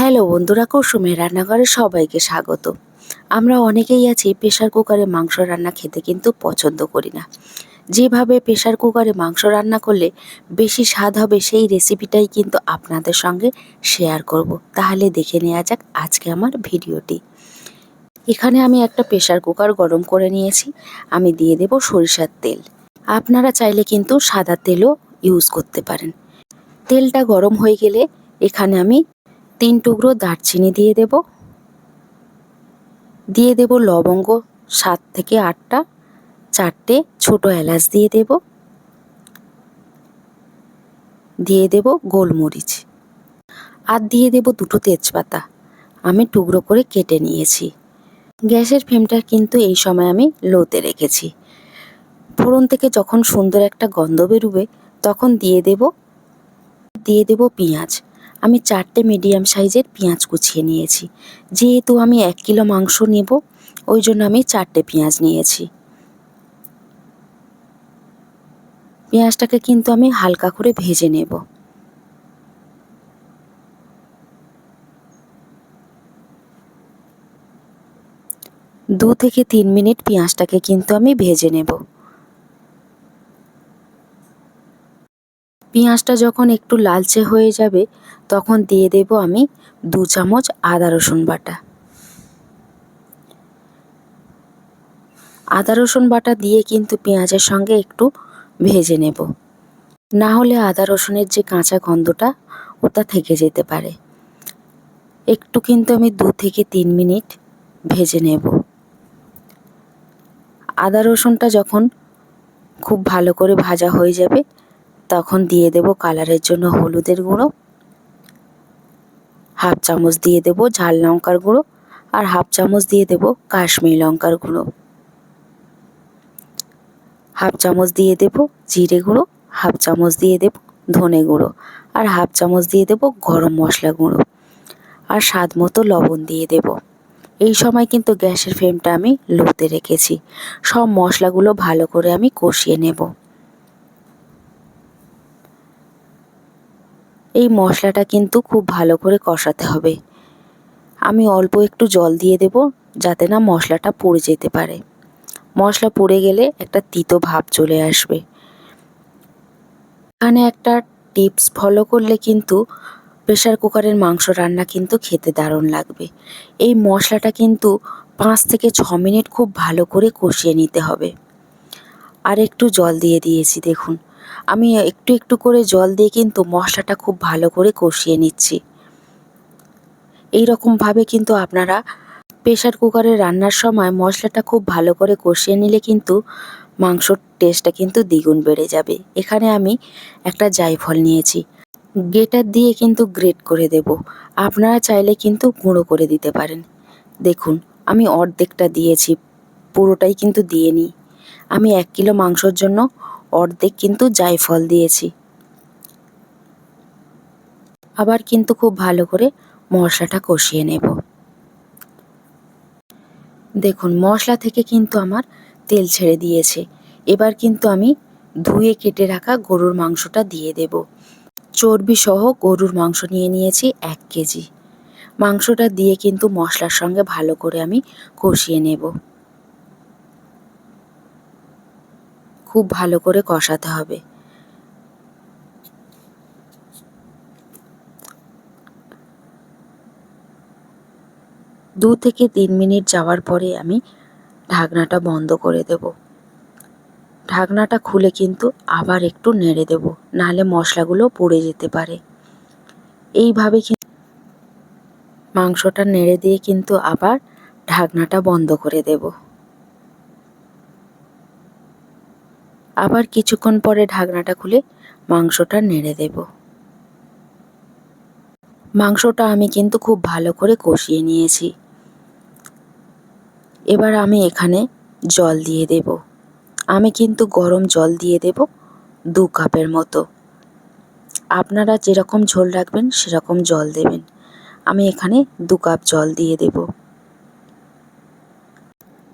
Hello বন্ধুরা কৌসুমের রান্নাঘরে সবাইকে স্বাগত। আমরা অনেকেই আছি প্রেশার কুকারে মাংস রান্না খেতে কিন্তু পছন্দ করি না। যেভাবে প্রেশার কুকারে মাংস রান্না করলে বেশি স্বাদ হবে সেই রেসিপিটাই কিন্তু আপনাদের সঙ্গে শেয়ার করব। তাহলে দেখে নেওয়া যাক আজকে আমার ভিডিওটি। এখানে আমি একটা প্রেশার কুকার গরম করে নিয়েছি। আমি দিয়ে দেব সরিষার তেল। আপনারা চাইলে কিন্তু সাদা তেলও ইউজ করতে পারেন। তেলটা গরম হয়ে গেলে এখানে আমি তিন টুকরো দারচিনি দিয়ে দেব। দিয়ে দেব লবঙ্গ সাত থেকে আটটা, চারটে ছোট এলাচ দিয়ে দেব। দিয়ে দেব গোলমরিচ। আর দিয়ে দেব দুটো তেজপাতা। আমি টুকরো করে কেটে নিয়েছি। গ্যাসের ফ্লেমটা কিন্তু এই সময় আমি লোতে রেখেছি। ফোড়ন থেকে যখন সুন্দর একটা গন্ধ বেরোবে, তখন দিয়ে দেব দিয়ে দেব পেঁয়াজ। আমি চারটে মিডিয়াম সাইজের পেঁয়াজ কুচিয়ে নিয়েছি। যেহেতু আমি এক কিলো মাংস নেব, ওই জন্য আমি চারটে পেঁয়াজ নিয়েছি। পেঁয়াজটাকে কিন্তু আমি হালকা করে ভেজে নেব। দু থেকে তিন মিনিট পেঁয়াজটাকে কিন্তু আমি ভেজে নেব। পেঁয়াজটা যখন একটু লালচে হয়ে যাবে, তখন দিয়ে দেব আমি দু চামচ আদা রসুন বাটা। আদা রসুন বাটা দিয়ে কিন্তু পেঁয়াজের সঙ্গে একটু ভেজে নেব। না হলে আদা রসুনের যে কাঁচা গন্ধটা, ওটা থেকে যেতে পারে। একটু কিন্তু আমি দু থেকে তিন মিনিট ভেজে নেব। আদা রসুনটা যখন খুব ভালো করে ভাজা হয়ে যাবে তখন দিয়ে দেব কালারের জন্য হলুদের গুঁড়ো, হাফ চামচ দিয়ে দেব ঝাল লঙ্কার গুঁড়ো আর হাফ চামচ দিয়ে দেব কাশ্মীরি লঙ্কার গুঁড়ো। হাফ চামচ দিয়ে দেব জিরে গুঁড়ো, হাফ চামচ দিয়ে দেব ধনে গুঁড়ো আর হাফ চামচ দিয়ে দেব গরম মশলা গুঁড়ো আর স্বাদ মতো লবণ দিয়ে দেব। এই সময় কিন্তু গ্যাসের ফ্লেমটা আমি লোতে রেখেছি। সব মশলাগুলো ভালো করে আমি কষিয়ে নেব। এই মশলাটা কিন্তু খুব ভালো করে কষাতে হবে। আমি অল্প একটু জল দিয়ে দেব যাতে না মশলাটা পড়ে যেতে পারে। মশলা পুড়ে গেলে একটা তিতো ভাব চলে আসবে। এখানে একটা টিপস ফলো করলে কিন্তু প্রেশার কুকারের মাংস রান্না কিন্তু খেতে দারুণ লাগবে। এই মশলাটা কিন্তু পাঁচ থেকে ছ মিনিট খুব ভালো করে কষিয়ে নিতে হবে। আর একটু জল দিয়ে দিয়েছি, দেখুন। আমি একটু একটু করে জল দিয়ে কিন্তু মশলাটা খুব ভালো করে কষিয়ে নিচ্ছি। এই রকমভাবে কিন্তু আপনারা প্রেশার কুকারে রান্নার সময় মশলাটা খুব ভালো করে কষিয়ে নিলে কিন্তু মাংসর টেস্টটা কিন্তু দ্বিগুণ বেড়ে যাবে। এখানে আমি একটা জায়ফল নিয়েছি। গেটার দিয়ে কিন্তু গ্রেট করে দেব। আপনারা চাইলে কিন্তু গুঁড়ো করে দিতে পারেন। দেখুন, আমি অর্ধেকটা দিয়েছি, পুরোটাই কিন্তু দিয়ে নিই। আমি এক কিলো মাংসর জন্য অর্ধেক কিন্তু জায়ফল দিয়েছি। আবার কিন্তু খুব ভালো করে মশলাটা কষিয়ে নেব। দেখুন, মশলা থেকে কিন্তু আমার তেল ছেড়ে দিয়েছে। এবার কিন্তু আমি ধুয়ে কেটে রাখা গরুর মাংসটা দিয়ে দেব। চর্বি সহ গরুর মাংস নিয়ে নিয়েছি এক কেজি। মাংসটা দিয়ে কিন্তু মশলার সঙ্গে ভালো করে আমি কষিয়ে নেব। খুব ভালো করে কষাতে হবে। দু থেকে তিন মিনিট যাওয়ার পরে আমি ঢাকনাটা বন্ধ করে দেব। ঢাকনাটা খুলে কিন্তু আবার একটু নেড়ে দেব, নাহলে মশলাগুলো পুড়ে যেতে পারে। এইভাবে মাংসটা নেড়ে দিয়ে কিন্তু আবার ঢাকনাটা বন্ধ করে দেব। আবার কিছুক্ষণ পরে ঢাকনাটা খুলে মাংসটা নেড়ে দেব। মাংসটা আমি কিন্তু খুব ভালো করে কষিয়ে নিয়েছি। এবার আমি এখানে জল দিয়ে দেব। আমি কিন্তু গরম জল দিয়ে দেব দু কাপের মতো। আপনারা যেরকম ঝোল রাখবেন সেরকম জল দেবেন। আমি এখানে দু কাপ জল দিয়ে দেব।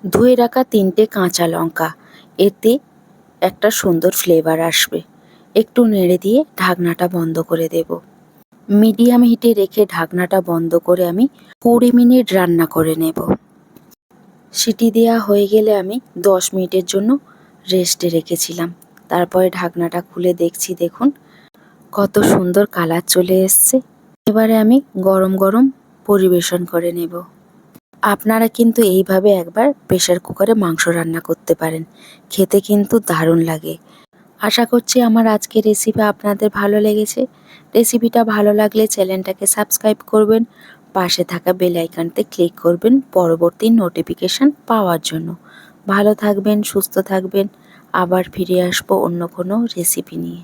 ধুয়ে রাখা তিনটে কাঁচা লঙ্কা। এতে একটা সুন্দর ফ্লেভার আসবে। একটু নেড়ে দিয়ে ঢাকনাটা বন্ধ করে দেব। মিডিয়াম হিটে রেখে ঢাকনাটা বন্ধ করে আমি কুড়ি মিনিট রান্না করে নেব। সিটি দেওয়া হয়ে গেলে আমি দশ মিনিটের জন্য রেস্টে রেখেছিলাম। তারপরে ঢাকনাটা খুলে দেখছি, দেখুন, কত সুন্দর কালার চলে এসছে। এবারে আমি গরম গরম পরিবেশন করে নেব। আপনারা কিন্তু এইভাবে একবার প্রেশার কুকারে মাংস রান্না করতে পারেন। খেতে কিন্তু দারুণ লাগে। আশা করছি আমার আজকের রেসিপি আপনাদের ভালো লেগেছে। রেসিপিটা ভালো লাগলে চ্যানেলটাকে সাবস্ক্রাইব করবেন। পাশে থাকা বেল আইকনতে ক্লিক করবেন পরবর্তী নোটিফিকেশান পাওয়ার জন্য। ভালো থাকবেন, সুস্থ থাকবেন। আবার ফিরে আসব অন্য কোনো রেসিপি নিয়ে।